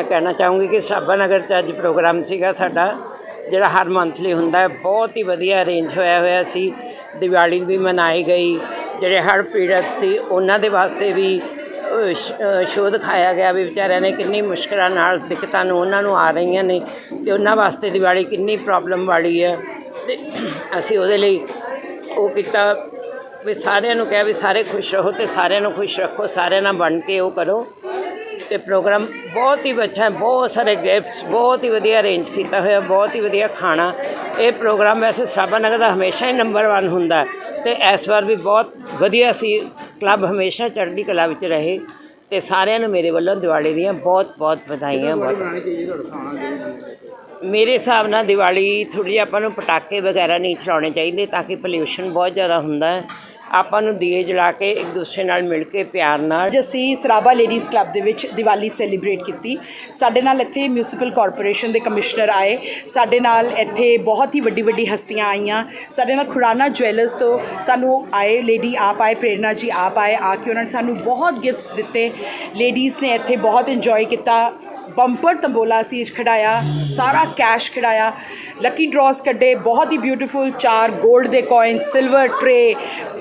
ਮੈਂ ਕਹਿਣਾ ਚਾਹੂੰਗੀ ਕਿ ਸਾਬਾ ਨਗਰ 'ਚ ਅੱਜ ਪ੍ਰੋਗਰਾਮ ਸੀਗਾ ਸਾਡਾ, ਜਿਹੜਾ ਹਰ ਮੰਥਲੀ ਹੁੰਦਾ ਹੈ, ਬਹੁਤ ਹੀ ਵਧੀਆ ਅਰੇਂਜ ਹੋਇਆ ਹੋਇਆ ਸੀ। ਦੀਵਾਲੀ ਵੀ ਮਨਾਈ ਗਈ, ਜਿਹੜੇ ਹਰ ਪੀੜਤ ਸੀ, ਉਹਨਾਂ ਦੇ ਵਾਸਤੇ ਵੀ ਸ਼ੋਧ ਖਾਇਆ ਗਿਆ ਵੀ ਵਿਚਾਰਿਆਂ ਨੇ ਕਿੰਨੀ ਮੁਸ਼ਕਲਾਂ ਨਾਲ ਦਿੱਕਤਾਂ ਨੂੰ ਉਹਨਾਂ ਨੂੰ ਆ ਰਹੀਆਂ ਨੇ ਤੇ ਉਹਨਾਂ ਵਾਸਤੇ ਦੀਵਾਲੀ ਕਿੰਨੀ ਪ੍ਰੋਬਲਮ ਵਾਲੀ ਹੈ। ਤੇ ਅਸੀਂ ਉਹਦੇ ਲਈ ਉਹ ਕੀਤਾ ਵੀ ਸਾਰਿਆਂ ਨੂੰ ਕਿਹਾ ਵੀ ਸਾਰੇ ਖੁਸ਼ ਰਹੋ ਤੇ ਸਾਰਿਆਂ ਨੂੰ ਖੁਸ਼ ਰੱਖੋ, ਸਾਰਿਆਂ ਨਾਲ ਬਣ ਕੇ ਉਹ ਕਰੋ। ਤੇ ਪ੍ਰੋਗਰਾਮ ਬਹੁਤ ਹੀ ਅੱਛਾ ਹੈ ਬਹੁਤ ਸਾਰੇ ਗਿਫਟਸ ਬਹੁਤ ਹੀ ਵਧੀਆ ਅਰੇਂਜ ਕੀਤਾ ਹੋਇਆ ਬਹੁਤ ਹੀ ਵਧੀਆ ਖਾਣਾ। ਇਹ ਪ੍ਰੋਗਰਾਮ ਵੈਸੇ ਸਾਬਾ ਨਗਰ ਦਾ ਹਮੇਸ਼ਾ ਹੀ ਨੰਬਰ 1 ਹੁੰਦਾ ਤੇ ਇਸ ਵਾਰ ਵੀ ਬਹੁਤ ਵਧੀਆ ਸੀ। ਕਲੱਬ ਹਮੇਸ਼ਾ ਚੜ੍ਹਦੀ ਕਲਾ ਵਿੱਚ ਰਹੇ ਤੇ ਸਾਰਿਆਂ ਨੂੰ ਮੇਰੇ ਵੱਲੋਂ ਦਿਵਾਲੀ ਦੀਆਂ ਬਹੁਤ ਬਹੁਤ ਵਧਾਈਆਂ ਬਹੁਤ ਮੇਰੇ ਹਿਸਾਬ ਨਾਲ ਦੀਵਾਲੀ ਜਿਹੀ ਆਪਾਂ ਨੂੰ ਪਟਾਕੇ ਵਗੈਰਾ ਨਹੀਂ ਚਲਾਉਣੇ ਚਾਹੀਦੇ ਤਾਂ ਕਿ ਪੋਲਿਊਸ਼ਨ ਬਹੁਤ ਜ਼ਿਆਦਾ ਹੁੰਦਾ ਹੈ। ਆਪਾਂ ਨੂੰ ਦੀਏ ਜਲਾ ਕੇ ਇੱਕ ਦੂਸਰੇ ਨਾਲ ਮਿਲ ਕੇ ਪਿਆਰ ਨਾਲ। ਅੱਜ ਅਸੀਂ ਸਰਾਬਾ ਲੇਡੀਜ਼ ਕਲੱਬ ਦੇ ਵਿੱਚ ਦੀਵਾਲੀ ਸੈਲੀਬ੍ਰੇਟ ਕੀਤੀ। ਸਾਡੇ ਨਾਲ ਇੱਥੇ ਮਿਊਨਿਸਪਲ ਕਾਰਪੋਰੇਸ਼ਨ ਦੇ ਕਮਿਸ਼ਨਰ ਆਏ। ਸਾਡੇ ਨਾਲ ਇੱਥੇ ਬਹੁਤ ਹੀ ਵੱਡੀ ਵੱਡੀ ਹਸਤੀਆਂ ਆਈਆਂ। ਸਾਡੇ ਨਾਲ ਖੁਰਾਨਾ ਜੁਐਲਰਸ ਤੋਂ ਸਾਨੂੰ ਆਏ ਲੇਡੀ ਆਪ ਆਏ, ਪ੍ਰੇਰਨਾ ਜੀ ਆਪ ਆਏ, ਆ ਕੇ ਉਹਨਾਂ ਨੇ ਸਾਨੂੰ ਬਹੁਤ ਗਿਫਟਸ ਦਿੱਤੇ। ਲੇਡੀਜ਼ ਨੇ ਇੱਥੇ ਬਹੁਤ ਇੰਜੋਏ ਕੀਤਾ। बंपर तंबोला सी खड़ाया सारा कैश खड़ाया। लकी ड्रॉस कटे बहुत ही ब्यूटीफुल चार गोल्ड दे coin silver tray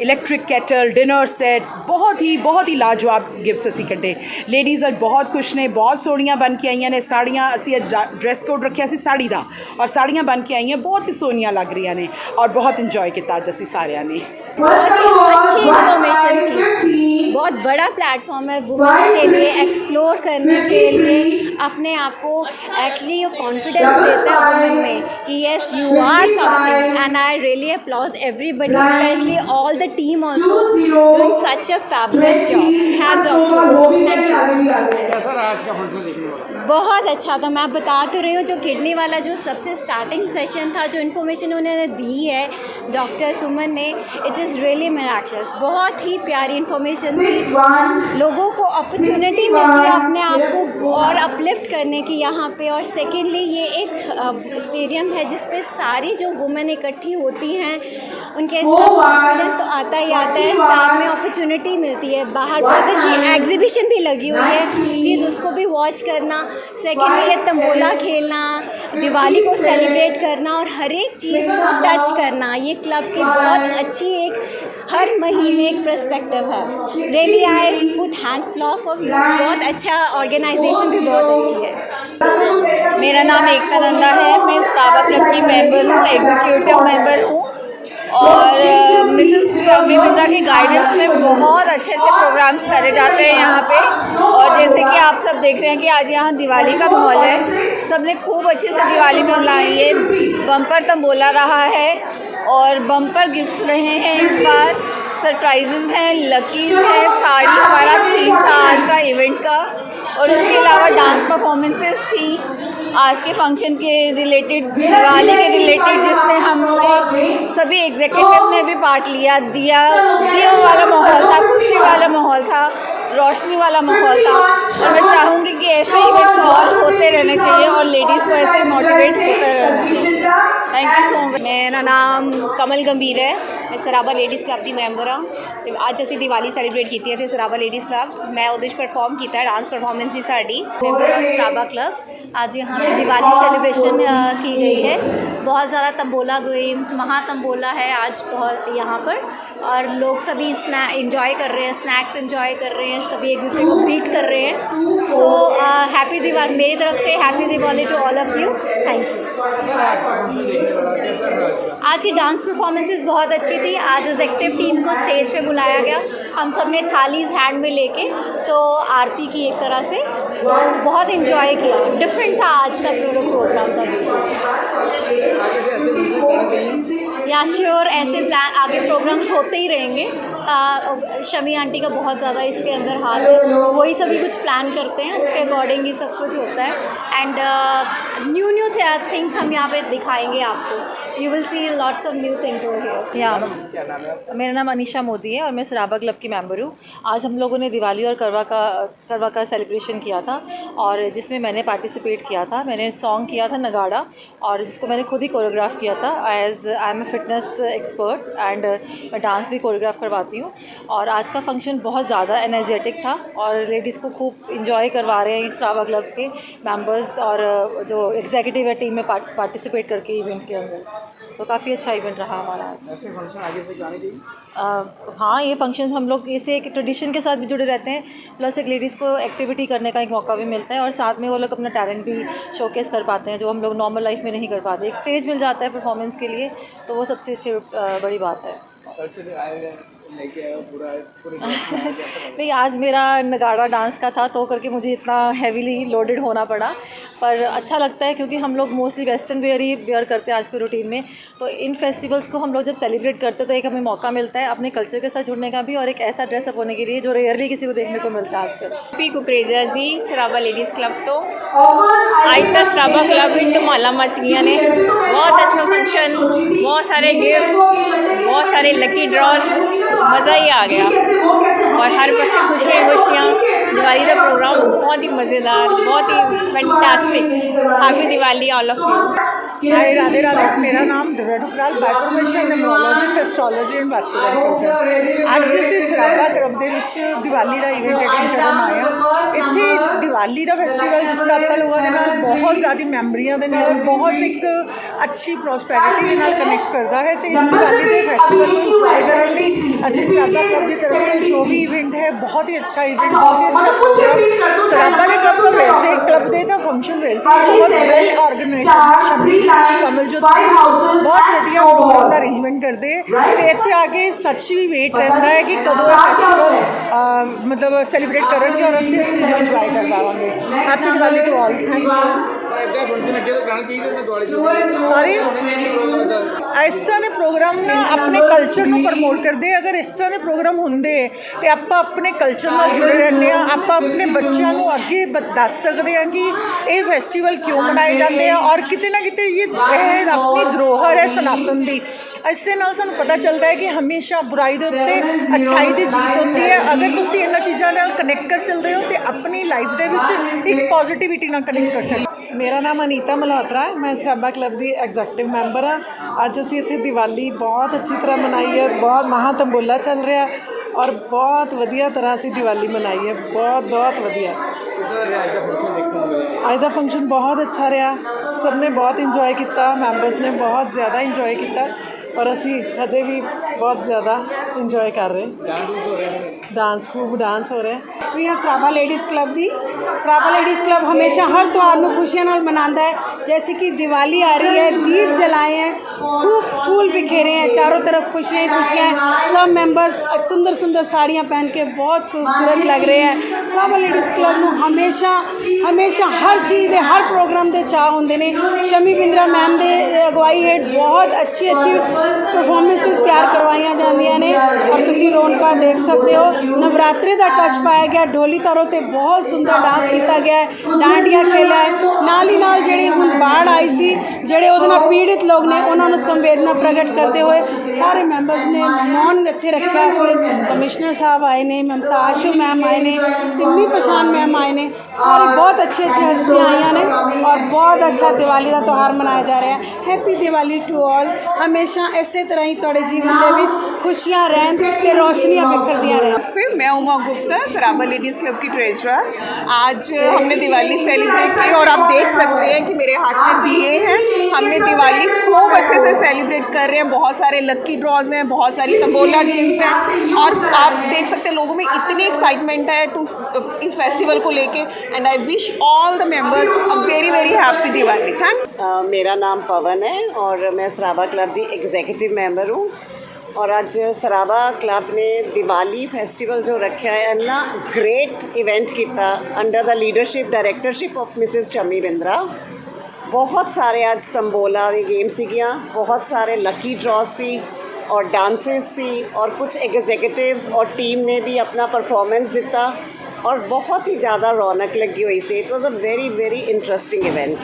electric kettle dinner set बहुत ही बहुत ही लाजवाब गिफ्ट असी कटे लेडीज़ अज बहुत खुश ने बहुत सोहनिया बन के आईया ने साड़ियाँ असी ड्रैस कोड रखे से साड़ी का और साड़ियाँ बन के आई हैं बहुत ही सोहनिया लग रही ने और बहुत इंजॉय किया अज अच्छी इनफॉर्मेशन बहुत बड़ा प्लेटफॉर्म है वुमेन के लिए एक्सप्लोर करने के लिए। अपने आप को एक्चुअली कॉन्फिडेंस देता है वुमेन में कि yes you are something and I really applaud everybody specially all the team also doing such a fabulous job hats off रहा आज का फ़ंक्शन देखने वाला बहुत अच्छा था। मैं बता तो रही हूँ जो किडनी वाला जो सबसे स्टार्टिंग सेशन था जो इन्फॉर्मेशन उन्होंने दी है डॉक्टर सुमन ने इट इज़ रियली मेराक्लस बहुत ही प्यारी इन्फॉर्मेशन थी। लोगों को अपॉर्चुनिटी मिलती है अपने आप को और अपलिफ्ट करने की यहाँ पे। और सेकेंडली ये एक स्टेडियम है जिस पे सारी जो वुमेन इकट्ठी होती हैं उनके कॉन्फिडेंस तो आता ही आता है साथ में अपॉर्चुनिटी मिलती है। बाहर बहुत अच्छी एग्जीबिशन भी लगी हुई है। प्लीज़ उसको भी वॉच करना। सेकेंडली ये तंबोला खेलना दिवाली को सेलिब्रेट करना और हर एक चीज़ को टच करना। ये क्लब की बहुत अच्छी एक हर महीने एक प्रस्पेक्टिव है। Really I put hands for you बहुत अच्छा ऑर्गेनाइजेशन भी बहुत अच्छी है। मेरा नाम एकता नंदा है। मैं स्टाबा क्लब की मेंबर हूँ एग्जीक्यूटिव मेंबर हूँ। और मिसेस मिश्रा की गाइडेंस में बहुत अच्छे अच्छे प्रोग्राम्स करे जाते हैं यहाँ पे। और जैसे कि आप सब देख रहे हैं कि आज यहाँ दिवाली का माहौल है। सबने खूब अच्छे से दिवाली में है बम्पर तंबोला रहा है और बम्पर गिफ्ट्स रहे हैं इस बार। सरप्राइजेज हैं लकीज हैं साड़ी हमारा थीम था आज का इवेंट का। और उसके अलावा डांस परफॉर्मेंसेस थी। आज के फ़ंक्शन के रिलेटेड दिवाली के रिलेटेड जिसने हम सभी एग्जीक्यूटिव ने भी पार्ट लिया, दिया दिया वाला माहौल था, खुशी वाला माहौल था, रोशनी वाला माहौल था। और मैं चाहूँगी कि ऐसे इवेंट्स और होते रहने चाहिए और लेडीज़ को ऐसे मोटिवेट होता रहना चाहिए। थैंक यू सो मच मेरा नाम कमल गंभीर है। मैं सराबा लेडीज़ क्लब की मेंबर हूँ। तो अज असी दिवाली सैलीब्रेट की ਹੈ सराबा लेडीज़ क्लब मैं ਮੈਂ परफॉर्म किया डांस परफॉर्मेंस ही ਡਾਂਸ ਪਰਫਾਰਮੈਂਸ ऑफ़ ਸਾਡੀ क्लब आज यहाँ पर दिवाली सेलिब्रेशन की गई है। बहुत ज़्यादा तंबोला गेम्स महा तंबोला है आज बहुत यहाँ पर। और लोग सभी स्नै इंजॉय कर रहे हैं स्नैक्स इंजॉय कर रहे हैं, सभी एक दूसरे को ग्रीट कर रहे हैं। सो हैप्पी दिवाली मेरी तरफ़ से happy Diwali to all of you thank you आज की डांस परफॉर्मेंसेस बहुत अच्छी थी। आज एग्जेक्टिव टीम को स्टेज पे बुलाया गया। हम सबने थालीज हैंड में लेके तो आरती की एक तरह से बहुत इन्जॉय किया। डिफरेंट था आज का पूरा प्रोग्राम का या श्योर ऐसे प्लान आगे प्रोग्राम्स होते ही रहेंगे। शमी आंटी का बहुत ज़्यादा इसके अंदर हाथ है। वही सभी कुछ प्लान करते हैं, उसके अकॉर्डिंग ही सब कुछ होता है। एंड न्यू न्यू थिंग्स हम यहाँ पे दिखाएँगे आपको। You will see lots of new things over here. या? मेरा नाम अनीशा मोदी है और मैं सराबा क्लब की मेंबर हूँ। आज हम लोगों ने दिवाली और करवा का करवा का सेलिब्रेशन किया था और जिसमें मैंने पार्टिसिपेट किया था। मैंने सॉन्ग किया था नगाड़ा और जिसको मैंने खुद ही कोरियोग्राफ किया था। As I am a fitness expert and मैं डांस भी कोरियोग्राफ करवाती हूँ। और आज का फ़ंक्शन बहुत ज़्यादा एनर्जेटिक था और लेडीज़ को खूब इंजॉय करवा रहे हैं सराबा क्लब्स के मेंबर्स और, जो एग्जीक्यूटिव है टीम में पार्टिसिपेट करके इवेंट के अंदर। तो काफ़ी अच्छा इवेंट रहा हमारा आज। ऐसे फ़ंक्शन आगे से आ, चाहिए हाँ ये फ़ंक्शन हम लोग इसे एक ट्रेडिशन के साथ भी जुड़े रहते हैं प्लस एक लेडीज़ को एक्टिविटी करने का एक मौका भी मिलता है और साथ में वो लोग अपना टैलेंट भी शोकेस कर पाते हैं जो हम लोग नॉर्मल लाइफ में नहीं कर पाते। एक स्टेज मिल जाता है परफॉर्मेंस के लिए तो वो सबसे अच्छी बड़ी बात है। नहीं आज मेरा नगाड़ा डांस का था तो करके मुझे इतना हैवीली लोडेड होना पड़ा। पर अच्छा लगता है क्योंकि हम लोग मोस्टली वेस्टर्न वेयर ही वेयर करते हैं आज के रूटीन में। तो इन फेस्टिवल्स को हम लोग जब सेलिब्रेट करते हैं तो एक हमें मौका मिलता है अपने कल्चर के साथ जुड़ने का भी और एक ऐसा ड्रेसअप होने के लिए जो रेयरली किसी को देखने को मिलता है आजकल। P Kukreja ji Sarabha ladies club तो। आज तक सराबा क्लब इन तो माला मच गया ने। बहुत अच्छा फ़ंक्शन बहुत सारे गिफ्ट बहुत सारे लकी ड्रॉज मज़ा ही आ गया। और हर पासे खुशियाँ। खुशियाँ दिवाली का प्रोग्राम बहुत ही मज़ेदार बहुत ही fantastic happy Diwali. All of you हाय राधे राधे मेरा नाम Divya Thukral बायोप्रोफेशनल ਨਿਊਰੋਲੋਜਿਸਟ astrology and ਵਾਸਟੂਲਰ centre ਅੱਜ ਅਸੀਂ ਸਰਾਬਾ ਕਲੱਬ ਦੇ ਵਿੱਚ ਦੀਵਾਲੀ ਦਾ ਇਵੈਂਟ ਅਟੈਂਡ ਕਰਨ ਆਏ ਹਾਂ ਇੱਥੇ ਦੀਵਾਲੀ ਦਾ ਫੈਸਟੀਵਲ ਜਿਸ ਤਰ੍ਹਾਂ ਆਪਾਂ ਲੋਕਾਂ ਦੇ ਨਾਲ ਬਹੁਤ ਜ਼ਿਆਦਾ ਮੈਮਰੀਆਂ ਦੇ ਨਾਲ ਬਹੁਤ ਇੱਕ ਅੱਛੀ ਪ੍ਰੋਸਪੈਰਿਟੀ ਦੇ ਨਾਲ ਕਨੈਕਟ ਕਰਦਾ ਹੈ ਤੇ ਇਸ ਦੀਵਾਲੀ ਦੇ ਫੈਸਟੀਵਲ ਨੂੰ ਇੰਜੋਏ ਕਰਨ ਲਈ ਅਸੀਂ ਸਰਾਬਾ ਕਲੱਬ ਦੀ ਤਰਫ ਤੋਂ ਜੋ ਵੀ ਇਵੈਂਟ ਹੈ ਬਹੁਤ ਹੀ ਅੱਛਾ ਇਵੈਂਟ ਬਹੁਤ ਹੀ ਅੱਛਾ ਪ੍ਰੋਗਰਾਮ ਸਰਾਬਾ ਦੇ ਕਲੱਬ ਤੋਂ ਵੈਸੇ ਕਲੱਬ ਦੇ ਤਾਂ ਫੰਕਸ਼ਨ ਵੈਸੇ ਹੀ ਬਹੁਤ ਵੈਲ ਆਰਗੇਨਾਈਜ਼ਡ ਸ਼ਬੀ ਕਮਲਜੋਤ ਬਹੁਤ ਵਧੀਆ ਪ੍ਰੋਗਰਾਮ ਦਾ ਅਰੇਂਜਮੈਂਟ ਕਰਦੇ ਹੈ ਤੇ ਇੱਥੇ ਆ ਕੇ ਸੱਚ ਵੀ ਵੇਟ ਰਹਿੰਦਾ ਹੈ ਕਿ ਕਦੋਂ ਇਹ ਫੈਸਟੀਵਲ ਮਤਲਬ ਸੈਲੀਬ੍ਰੇਟ ਕਰਨਗੇ ਔਰ ਅਸੀਂ ਇਸ ਚੀਜ਼ ਨੂੰ ਇੰਜੋਏ ਕਰ ਪਾਵਾਂਗੇ happy Diwali to all thank you ਤਾਂ ਇੱਦਾਂ ਫੰਕਸ਼ਨ ਅੱਗੇ ਤੋਂ ਕਰਾਉਣਾ ਚਾਹੀਦਾ ਮੈਂ ਦੁਆਲੇ ਚ ਸਾਰੇ ਇਸ ਤਰ੍ਹਾਂ ਦੇ ਪ੍ਰੋਗਰਾਮ ਨਾ ਆਪਣੇ ਕਲਚਰ ਨੂੰ ਪ੍ਰਮੋਟ ਕਰਦੇ ਅਗਰ ਇਸ ਤਰ੍ਹਾਂ ਦੇ ਪ੍ਰੋਗਰਾਮ ਹੁੰਦੇ ਤੇ ਆਪਾਂ ਆਪਣੇ ਕਲਚਰ ਨਾਲ ਜੁੜੇ ਰਹਿੰਦੇ ਆ ਆਪਾਂ ਆਪਣੇ ਬੱਚਿਆਂ ਨੂੰ ਅੱਗੇ ਦੱਸ ਸਕਦੇ ਆ ਕਿ ਇਹ ਫੈਸਟੀਵਲ ਕਿਉਂ ਮਨਾਏ ਜਾਂਦੇ ਆ ਔਰ ਕਿਤੇ ਨਾ ਕਿਤੇ ਇਹ ਇਹ ਆਪਣੀ ਧਰੋਹਰ ਹੈ ਸਨਾਤਨ ਦੀ। ਇਸ ਦੇ ਨਾਲ ਸਾਨੂੰ ਪਤਾ ਚੱਲਦਾ ਹੈ ਕਿ ਹਮੇਸ਼ਾ ਬੁਰਾਈ ਦੇ ਉੱਤੇ ਅੱਛਾਈ ਦੀ ਜੀਤ ਹੁੰਦੀ ਹੈ। ਅਗਰ ਤੁਸੀਂ ਇਹਨਾਂ ਚੀਜ਼ਾਂ ਨਾਲ ਕਨੈਕਟ ਕਰ ਚੱਲਦੇ ਹੋ ਤੇ ਆਪਣੀ ਲਾਈਫ ਦੇ ਵਿੱਚ ਇੱਕ ਪੋਜ਼ਿਟਿਵਿਟੀ ਨਾਲ ਕਨੈਕਟ ਕਰ ਸਕਦੇ ਹੋ। ਮੇਰਾ ਨਾਮ ਅਨੀਤਾ ਮਲਹੋਤਰਾ ਹੈ ਮੈਂ ਸਰਾਬਾ ਕਲੱਬ ਦੀ ਐਗਜ਼ੈਕਟਿਵ ਮੈਂਬਰ ਹਾਂ ਅੱਜ ਅਸੀਂ ਇੱਥੇ ਦੀਵਾਲੀ ਬਹੁਤ ਅੱਛੀ ਤਰ੍ਹਾਂ ਮਨਾਈ ਹੈ ਬਹੁਤ ਮਹਾਂ ਤੰਬੋਲਾ ਚੱਲ ਰਿਹਾ ਔਰ ਬਹੁਤ ਵਧੀਆ ਤਰ੍ਹਾਂ ਅਸੀਂ ਦੀਵਾਲੀ ਮਨਾਈ ਹੈ ਬਹੁਤ ਬਹੁਤ ਵਧੀਆ ਕਿੱਦਾਂ ਰਿਹਾ ਅੱਜ ਦਾ ਫੰਕਸ਼ਨ ਦੇਖਣ ਨੂੰ ਮਿਲਿਆ ਅੱਜ ਦਾ ਫੰਕਸ਼ਨ ਬਹੁਤ ਅੱਛਾ ਰਿਹਾ ਸਭ ਨੇ ਬਹੁਤ ਇੰਜੋਏ ਕੀਤਾ ਮੈਂਬਰਸ ਨੇ ਬਹੁਤ ਜ਼ਿਆਦਾ ਇੰਜੋਏ ਕੀਤਾ ਔਰ ਅਸੀਂ ਹਜੇ ਵੀ ਬਹੁਤ ਜ਼ਿਆਦਾ ਇੰਜੋਏ ਕਰ ਰਹੇ ਡਾਂਸ ਡੂਸ ਹੋ ਰਹੇ ਨੇ ਡਾਂਸ ਖੂਬ ਡਾਂਸ ਹੋ ਰਿਹਾ ਫੈਕਟਰੀ ਹੈ ਸਰਾਭਾ ਲੇਡੀਜ਼ ਕਲੱਬ ਦੀ ਸਰਾਭਾ ਲੇਡੀਜ਼ ਕਲੱਬ ਹਮੇਸ਼ਾ ਹਰ ਤਿਉਹਾਰ ਨੂੰ ਖੁਸ਼ੀਆਂ ਨਾਲ ਮਨਾਉਂਦਾ ਹੈ जैसे कि दिवाली आ रही है दीप जलाए हैं खूब फूल बिखेरे हैं चारों तरफ खुशियाँ ही खुशियाँ हैं सब मेंबर्स सुंदर सुंदर साड़ियाँ पहन के बहुत खूबसूरत लग रहे हैं ਸਰਾਭਾ ਲੇਡੀਜ਼ ਕਲੱਬ ਨੂੰ ਹਮੇਸ਼ਾ ਹਮੇਸ਼ਾ ਹਰ ਚੀਜ਼ ਦੇ ਹਰ ਪ੍ਰੋਗਰਾਮ ਦੇ ਚਾਹ ਹੁੰਦੇ ਨੇ ਸ਼ਮੀ ਬਿੰਦਰਾ ਮੈਮ ਦੇ ਅਗਵਾਈ ਹੇਠ ਬਹੁਤ ਅੱਛੀ ਅੱਛੀ ਪਰਫਾਰਮੈਂਸਿਸ ਤਿਆਰ ਕਰਵਾਈਆਂ ਜਾਂਦੀਆਂ ਨੇ ਔਰ ਤੁਸੀਂ ਰੌਣਕਾਂ ਦੇਖ ਸਕਦੇ ਹੋ ਨਵਰਾਤਰੇ ਦਾ ਟੱਚ ਪਾਇਆ ਗਿਆ ਢੋਲੀ ਤਾਰੋ ਤੇ ਬਹੁਤ ਸੁੰਦਰ ਡਾਂਸ ਕੀਤਾ ਗਿਆ ਹੈ। ਡਾਂਡੀਆਂ ਖੇਲਾ ਹੈ। ਨਾਲ ਹੀ ਨਾਲ ਜਿਹੜੀ ਹੁਣ ਬਾੜ ਆਈ ਸੀ ਜਿਹੜੇ ਉਹਦੇ ਨਾਲ ਪੀੜਿਤ ਲੋਕ ਨੇ ਉਹਨਾਂ ਨੂੰ ਸੰਵੇਦਨਾ ਪ੍ਰਗਟ ਕਰਦੇ ਹੋਏ ਸਾਰੇ ਮੈਂਬਰਸ ਨੇ ਮੌਨ ਇੱਥੇ ਰੱਖਿਆ ਸੀ ਕਮਿਸ਼ਨਰ ਸਾਹਿਬ ਆਏ ਨੇ ਮਮਤਾ ਆਸ਼ੂ ਮੈਮ ਆਏ ਨੇ ਸਿੰਮੀ ਪਛਾਨ ਮੈਮ ਆਏ ਨੇ ਸਾਰੇ ਬਹੁਤ ਅੱਛੇ ਅੱਛੇ ਹਸਤੀਆਂ ਆਈਆਂ ਨੇ ਔਰ ਬਹੁਤ ਅੱਛਾ ਦੀਵਾਲੀ ਦਾ ਤਿਉਹਾਰ ਮਨਾਇਆ ਜਾ ਰਿਹਾ ਹੈ ਹੈਪੀ ਦੀਵਾਲੀ ਟੂ ਆਲ ਹਮੇਸ਼ਾ ਇਸੇ ਤਰ੍ਹਾਂ ਹੀ ਤੁਹਾਡੇ ਜੀਵਨ ਦੇ ਵਿੱਚ ਖੁਸ਼ੀਆਂ ਰਹਿਣ ਤੇ ਰੋਸ਼ਨੀਆਂ ਬਿਖਰਦੀਆਂ ਰਹਿਣ नमस्ते मैं उमा गुप्ता सराबा लेडीज़ क्लब की ट्रेजरर आज हमने दिवाली सेलिब्रेट की और आप देख सकते हैं कि मेरे हाथ में दिए हैं हमने दिवाली खूब अच्छे से सेलिब्रेट कर रहे हैं। बहुत सारे लक्की ड्रॉज हैं बहुत सारी तंबोला गेम्स हैं। और आप देख सकते हैं लोगों में इतनी एक्साइटमेंट है टू uh, इस फेस्टिवल को लेके। And I wish all the members a very very happy Diwali. Thank uh, मेरा नाम पवन है और मैं सराबा क्लब की एग्जीक्यूटिव मेंबर हूँ। और आज सराबा क्लब ने दिवाली फेस्टिवल जो रखा है इन्ना ग्रेट इवेंट किया। Under the leadership directorship of Mrs Shami Bindra बहुत सारे आज तंबोला गेम सगिया बहुत सारे लकी ड्रॉ सी और डांसेस सी और कुछ एग्जीक्यूटिव्स और टीम ने भी अपना परफॉर्मेंस दिता और बहुत ही ज़्यादा रौनक लगी हुई से। It was a very very interesting event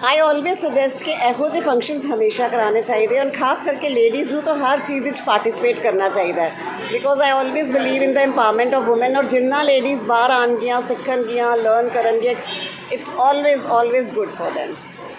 I always suggest ਕਿ ਇਹੋ ਜਿਹੇ ਫੰਕਸ਼ਨਸ ਹਮੇਸ਼ਾ ਕਰਾਉਣੇ ਚਾਹੀਦੇ ਹਨ ਖਾਸ ਕਰਕੇ ਲੇਡੀਜ਼ ਨੂੰ ਤਾਂ ਹਰ ਚੀਜ਼ ਵਿੱਚ ਪਾਰਟਿਸਿਪੇਟ ਕਰਨਾ ਚਾਹੀਦਾ ਹੈ because I always believe in the empowerment of women ਔਰ ਜਿੰਨਾ ਲੇਡੀਜ਼ ਬਾਹਰ ਆਉਣਗੀਆਂ ਸਿੱਖਣਗੀਆਂ ਲਰਨ ਕਰਨਗੀਆਂ it's always always good for them